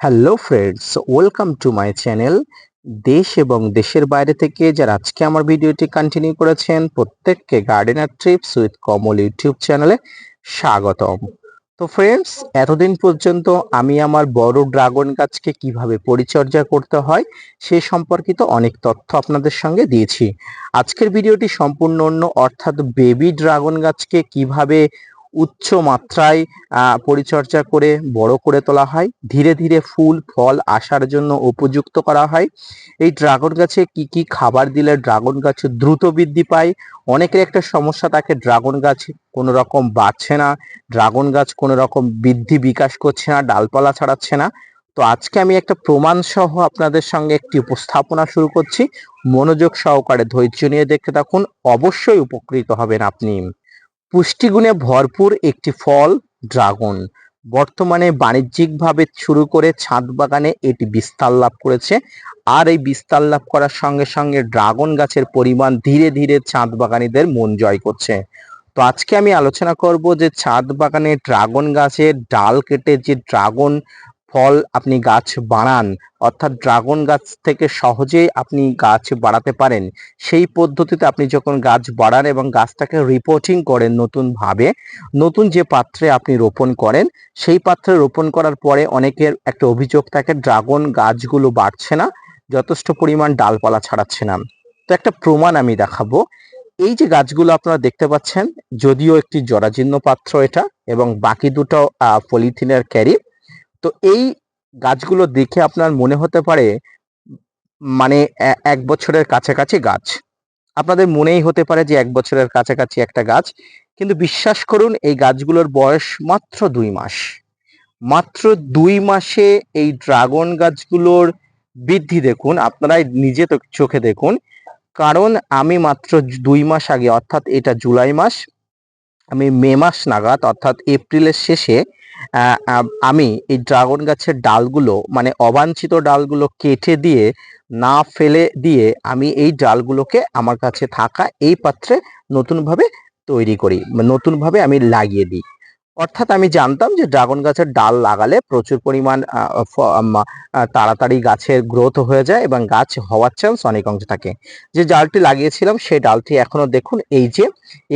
Hello friends welcome to my channel দেশ এবং দেশের বাইরে থেকে যারা আজকে আমার ভিডিওটি কন্টিনিউ করেছেন, প্রত্যেককে gardener trips with Kamal YouTube চ্যানেলে স্বাগতম। তো ফ্রেন্ডস এতদিন পর্যন্ত আমি আমার বড় ড্রাগন গাছকে কীভাবে পরিচর্যা করতে হয়, সে সম্পর্কিত অনেক তথ্য আপনাদের সঙ্গে দিয়েছি। আজকের ভিডিওটি সম্পূর্ণ অন্য, অর্থাৎ বেবি ড্রাগন গাছকে কীভাবে উচ্চ মাত্রায় পরিচর্যা করে, বড় করে তোলা হয়। ধীরে ধীরে ফুল, ফল আসার জন্য উপযুক্ত করা হয়। এই ড্রাগন গাছে কি কি খাবার দিলে ড্রাগন গাছ দ্রুত বৃদ্ধি পায়? অনেকের একটা সমস্যা থাকে, ড্রাগন গাছ কোনো রকম বাড়ছে না, ড্রাগন গাছ কোনো রকম বৃদ্ধি বিকাশ করছে না, ডালপালা ছাড়াচ্ছে না। তো আজকে আমি একটা প্রমাণ সহ আপনাদের সঙ্গে একটি উপস্থাপনা শুরু করছি। মনোযোগ সহকারে ধৈর্য নিয়ে দেখতে থাকুন। অবশ্যই উপকৃত হবেন আপনি। পুষ্টিগুণে ভরপুর একটি ফল, ড্রাগন। বর্তমানে বাণিজ্যিকভাবে শুরু করে ছাদ বাগানে এটি বিস্তার লাভ করেছে আর এই বিস্তার লাভ করার সঙ্গে সঙ্গে ড্রাগন গাছের পরিমাণ ধীরে ধীরে ছাদ বাগানীদের মন জয় করছে। তো আজকে আমি আলোচনা করব যে ছাদ বাগানে ড্রাগন গাছের ডাল কেটে যে ড্রাগন ফল আপনি গাছ বানান অর্থাৎ ড্রাগন গাছ থেকে সহজেই আপনি গাছ বাড়াতে পারেন। সেই পদ্ধতিতে আপনি যখন গাছ বাড়ান এবং গাছটাকে রিপোর্টিং করেন নতুন ভাবে নতুন যে পাত্রে আপনি রোপণ করেন, সেই পাত্রে রোপণ করার পরে অনেকের একটা অভিযোগ থাকে, ড্রাগন গাছগুলো বাড়ছে না, যথেষ্ট পরিমাণ ডালপালা ছাড়াচ্ছে না। তো একটা প্রমাণ আমি দেখাবো। এই যে গাছগুলো আপনারা দেখতে পাচ্ছেন, যদিও একটি জরাজীর্ণ পাত্র এটা, এবং বাকি দুটো পলিথিনের ক্যারি তো এই গাছগুলো দেখে আপনার মনে হতে পারে মানে এক বছরের কাছাকাছি গাছ। আপনাদের মনেই হতে পারে যে এক বছরের কাছাকাছি একটা গাছ। কিন্তু বিশ্বাস করুন, এই গাছগুলোর বয়স মাত্র দুই মাস। মাত্র দুই মাসে এই ড্রাগন গাছগুলোর বৃদ্ধি দেখুন, আপনারাই নিজে তো চোখে দেখুন। কারণ আমি মাত্র দুই মাস আগে, অর্থাৎ এটা জুলাই মাস, আমি মে মাস নাগাদ, অর্থাৎ এপ্রিলের শেষে আমি এই ড্রাগন গাছের ডালগুলো মানে অবাঞ্ছিত ডালগুলো কেটে দিয়ে, না ফেলে দিয়ে আমি এই ডালগুলোকে আমার কাছে থাকা এই পাত্রে নতুনভাবে তৈরি করি, নতুনভাবে আমি লাগিয়ে দিই। অর্থাৎ আমি জানতাম যে ড্রাগন গাছের ডাল লাগালে প্রচুর পরিমাণ তাড়াতাড়ি গাছের গ্রোথ হয়ে যায় এবং গাছ হওয়ার চান্স অনেক অংশ থাকে। যে ডালটি লাগিয়েছিলাম সেই ডালটি এখনও দেখুন, এই যে,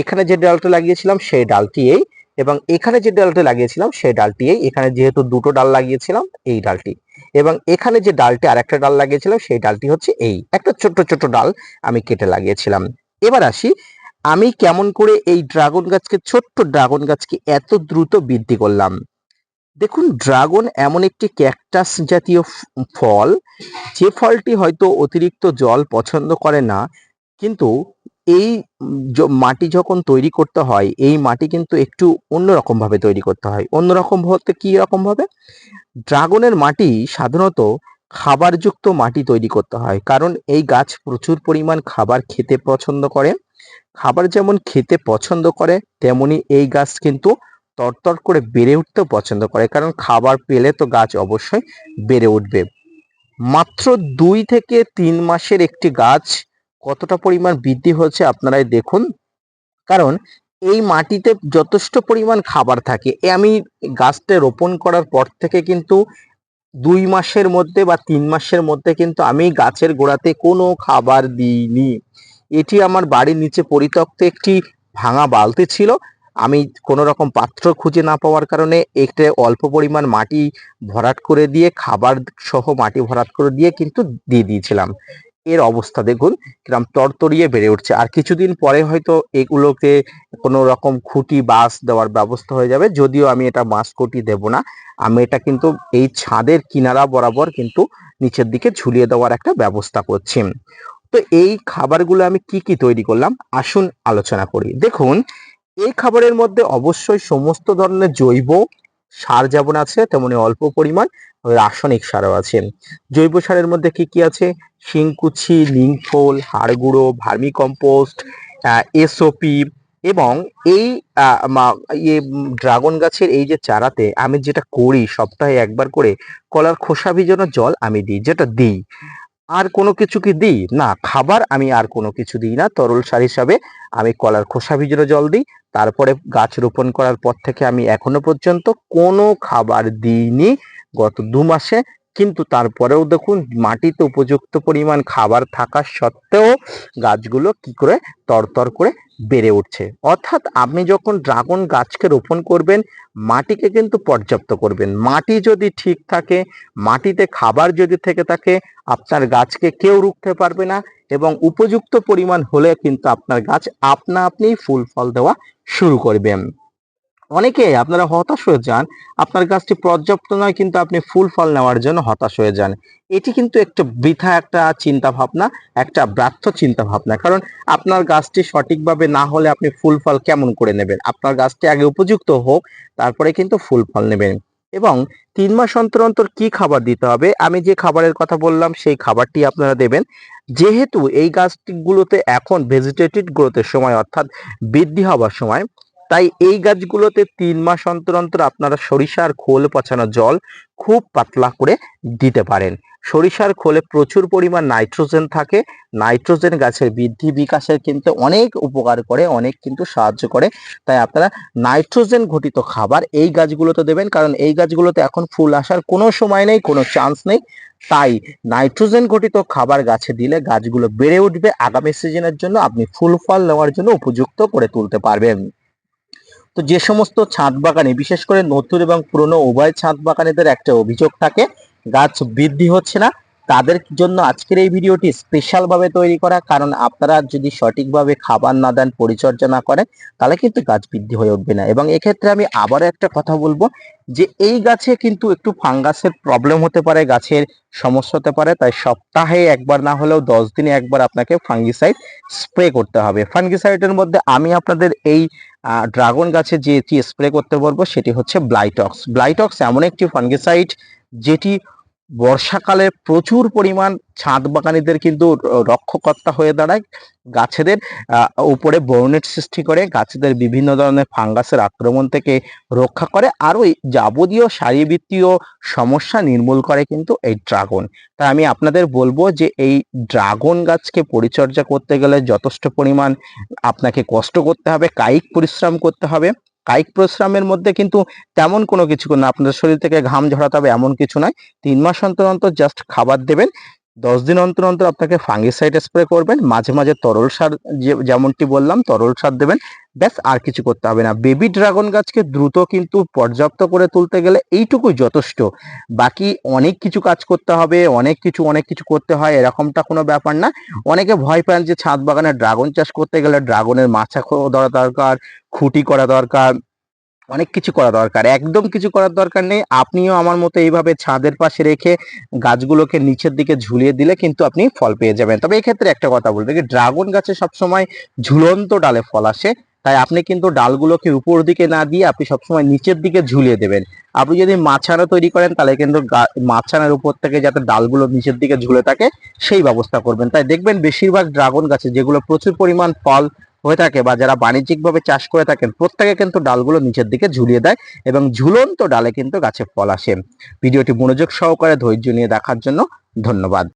এখানে যে ডালটা লাগিয়েছিলাম, সেই ডালটি এই এবং এখানে যে ডালটি লাগিয়েছিলাম, সেই ডালটি এখানে যেহেতু দুটো ডাল লাগিয়েছিলাম, এই ডালটি। এবং এখানে যে ডালটি আরেকটা ডাল লাগিয়েছিলাম, সেই ডালটি হচ্ছে এই। একটা ছোট্ট ছোট্ট ডাল আমি কেটে লাগিয়েছিলাম। এবার আসি, আমি কেমন করে এই ড্রাগন গাছকে, ছোট্ট ড্রাগন গাছকে এত দ্রুত বৃদ্ধি করলাম? দেখুন, ড্রাগন এমন একটি ক্যাকটাস জাতীয় ফল। যে ফলটি হয়তো অতিরিক্ত জল পছন্দ করে না, কিন্তু এই মাটি যখন তৈরি করতে হয়, এই মাটি কিন্তু একটু অন্যরকম ভাবে তৈরি করতে হয়। অন্যরকম বলতে কি রকম ভাবে ড্রাগনের মাটি সাধারণত খাবারযুক্ত মাটি তৈরি করতে হয়। কারণ এই গাছ প্রচুর পরিমাণ খাবার খেতে পছন্দ করে। খাবার যেমন খেতে পছন্দ করে, তেমনি এই গাছ কিন্তু তরতর করে বেড়ে উঠতেও পছন্দ করে। কারণ খাবার পেলে তো গাছ অবশ্যই বেড়ে উঠবে। মাত্র দুই থেকে তিন মাসের একটি গাছ কতটা পরিমাণ বৃদ্ধি হচ্ছে আপনারাই দেখুন। কারণ এই মাটিতে যথেষ্ট পরিমাণ খাবার থাকে। এ আমি গাছটা রোপণ করার পর থেকে কিন্তু দুই মাসের মধ্যে বা তিন মাসের মধ্যে কিন্তু আমি গাছের গোড়াতে কোনো খাবার দিইনি। এটি আমার বাড়ির নিচে পরিত্যক্ত একটি ভাঙা বালতি ছিল। আমি কোনো রকম পাত্র খুঁজে না পাওয়ার কারণে একটা অল্প পরিমাণ মাটি ভরাট করে দিয়ে, খাবার সহ মাটি ভরাট করে দিয়ে কিন্তু দিয়ে দিয়েছিলাম। এর অবস্থা দেখুন, কিরম তরতরিয়ে বেড়ে উঠছে। আর কিছুদিন পরে হয়তো এগুলোকে কোনো রকম খুঁটি, বাঁশ দেওয়ার ব্যবস্থা হয়ে যাবে। যদিও আমি এটা বাঁশ খুঁটি দেব না, আমি এটা কিন্তু এই ছাদের কিনারা বরাবর কিন্তু নিচের দিকে ঝুলিয়ে দেওয়ার একটা ব্যবস্থা করছি। তো এই খাবারগুলো আমি কি কি তৈরি করলাম? আসুন আলোচনা করি। দেখুন, এই খাবারের মধ্যে অবশ্যই সমস্ত ধরনের জৈব সার যেমন আছে, তেমনি অল্প পরিমাণ রাসায়নিক সারও আছে। জৈব সারের মধ্যে কি কি আছে? শিংকুচি নিমখোল হাড় গুঁড়ো ভার্মি কম্পোস্ট এসওপি এবং এই ইয়ে ড্রাগন গাছের এই যে চারাতে আমি যেটা করি সপ্তাহে একবার করে, কলার খোসা ভিজানো জল আমি দিই, যেটা দিই। আর কোনো কিছু কি দিই? না, খাবার আমি আর কোনো কিছু দিই না। তরল সার হিসাবে আমি কলার খোসা ভিজানো জল দিই। তারপরে গাছ রোপণ করার পর থেকে আমি এখনও পর্যন্ত কোনো খাবার দিইনি। গত দু মাসে কিন্তু তারপরেও দেখুন, মাটিতে উপযুক্ত পরিমাণ খাবার থাকা সত্ত্বেও গাছগুলো কি করে তরতর করে বেড়ে উঠছে। অর্থাৎ আপনি যখন ড্রাগন গাছকে রোপণ করবেন, মাটিকে কিন্তু পর্যাপ্ত করবেন। মাটি যদি ঠিক থাকে, মাটিতে খাবার যদি থেকে থাকে, আপনার গাছকে কেউ রুখতে পারবে না এবং উপযুক্ত পরিমাণ হলে কিন্তু আপনার গাছ আপনা আপনি ফুল ফল দেওয়া শুরু করবে অনেকে আপনারা হতাশ হয়ে যান, আপনার গাছটি পর্যাপ্ত নয়, কিন্তু আপনি ফুল ফল নেওয়ার জন্য হতাশ হয়ে যান। এটি কিন্তু একটা বৃথা একটা চিন্তা ভাবনা একটা ব্যর্থ চিন্তা ভাবনা কারণ আপনার গাছটি সঠিকভাবে না হলে আপনি ফুল ফল কেমন করে নেবেন? আপনার গাছটি আগে উপযুক্ত হোক, তারপরে কিন্তু ফুল ফল নেবেন। এবং তিন মাস অন্তর অন্তর কি খাবার দিতে হবে? আমি যে খাবারের কথা বললাম, সেই খাবারটি আপনারা দেবেন। যেহেতু এই গাছগুলোতে এখন ভেজিটেটিভ গ্রোথের সময়, অর্থাৎ বৃদ্ধি হওয়ার সময় তাই এই গাছগুলোতে তিন মাস অন্তর অন্তর আপনারা সরিষার খোল পচানো জল খুব পাতলা করে দিতে পারেন। সরিষার খোলে প্রচুর পরিমাণ নাইট্রোজেন থাকে। নাইট্রোজেন গাছের বৃদ্ধি বিকাশের কিন্তু অনেক উপকার করে, অনেক কিন্তু সাহায্য করে। তাই আপনারা নাইট্রোজেন ঘটিত খাবার এই গাছগুলোতে দেবেন, কারণ এই গাছগুলোতে এখন ফুল আসার কোনো সময় নেই, কোনো চান্স নেই। তাই নাইট্রোজেন ঘটিত খাবার গাছে দিলে গাছগুলো বেড়ে উঠবে। আগামী সিজনের জন্য আপনি ফুল ফল নেওয়ার জন্য উপযুক্ত করে তুলতে পারবেন। তো যে সমস্ত ছাদ বাগানে, বিশেষ করে নতুন এবং পুরনো উভয় ছাদ বাগানেদের একটা অভিযোগ থাকে, গাছ বৃদ্ধি হচ্ছে না। তাদের জন্য আজকের এই ভিডিওটি স্পেশাল ভাবে তৈরি করা, কারণ আপনারা যদি সঠিকভাবে খাবার না দেন, পরিচর্যা না করেন, তাহলে কিন্তু গাছ বৃদ্ধি হয়ে উঠবে না। এবং এক্ষেত্রে আমি আবারও একটা কথা বলব যে, এই গাছে কিন্তু একটু ফাঙ্গাসের প্রবলেম হতে পারে, গাছের সমস্যা হতে পারে, তাই সপ্তাহে একবার না হলেও দশ দিনে একবার আপনাকে ফাঙ্গিসাইড স্প্রে করতে হবে। ফাঙ্গিসাইডের মধ্যে আমি আপনাদের এই ড্রাগন গাছে যেটি স্প্রে করতে বলব, সেটি হচ্ছে ব্লাইটক্স ব্লাইটক্স এমন একটি ফাঙ্গিসাইড যেটি বর্ষাকালে প্রচুর পরিমাণ ছাদ বাগানিদের কিন্তু রক্ষকর্তা হয়ে দাঁড়ায়। গাছেদের উপরে বর্ণেট সৃষ্টি করে, গাছেদের বিভিন্ন ধরনের ফাঙ্গাসের আক্রমণ থেকে রক্ষা করে আরও যাবতীয় শারীরবৃত্তীয় সমস্যা নির্মূল করে কিন্তু এই ড্রাগন। তাই আমি আপনাদের বলব যে এই ড্রাগন গাছকে পরিচর্যা করতে গেলে যথেষ্ট পরিমাণ আপনাকে কষ্ট করতে হবে, কায়িক পরিশ্রম করতে হবে। কায়িক পরিশ্রমের মধ্যে কিন্তু তেমন কোনো কিছু না। আপনাদের শরীর থেকে ঘাম ঝরাতে হবে এমন কিছু নয়। তিন মাস অন্তর অন্তর জাস্ট খাবার দেবেন। দশ দিন অন্তর অন্তর আপনাকে ফাঙ্গিসাইড স্প্রে করবেন, মাঝে মাঝে তরল সার যেমনটি বললাম, তরল সার দেবেন, ব্যাস আর কিছু করতে হবে না। বেবি ড্রাগন গাছকে দ্রুত কিন্তু পর্যাপ্ত করে তুলতে গেলে এইটুকুই যথেষ্ট। বাকি অনেক কিছু কাজ করতে হবে, অনেক কিছু অনেক কিছু করতে হয়, এরকমটা কোনো ব্যাপার না। অনেকে ভয় পান যে ছাদ বাগানে ড্রাগন চাষ করতে গেলে ড্রাগনের মাছা ধরা দরকার, খুঁটি করা দরকার অনেক কিছু করা দরকার। একদম কিছু করার দরকার নেই। আপনিও আমার মতো এইভাবে ছাদের পাশে রেখে গাছগুলোকে নিচের দিকে ঝুলিয়ে দিলে কিন্তু আপনি ফল পেয়ে যাবেন। তবে এক্ষেত্রে একটা কথা বলতে কি ড্রাগন গাছে সবসময় ঝুলন্ত ডালে ফল আসে। তাই আপনি কিন্তু ডালগুলোকে উপর দিকে না দিয়ে আপনি সবসময় নিচের দিকে ঝুলিয়ে দেবেন। আপনি যদি মাছানা তৈরি করেন, তাহলে কিন্তু মাছানার উপর থেকে যাতে ডালগুলো নিচের দিকে ঝুলে থাকে, সেই ব্যবস্থা করবেন। তাই দেখবেন বেশিরভাগ ড্রাগন গাছে যেগুলো প্রচুর পরিমাণ ফল হয়ে থাকে বা যারা বাণিজ্যিকভাবে চাষ করে থাকেন, প্রত্যেকে কিন্তু ডালগুলো নিচের দিকে ঝুলিয়ে দেয় এবং ঝুলন্ত ডালে কিন্তু গাছে ফল আসে। ভিডিওটি মনোযোগ সহকারে ধৈর্য নিয়ে দেখার জন্য ধন্যবাদ।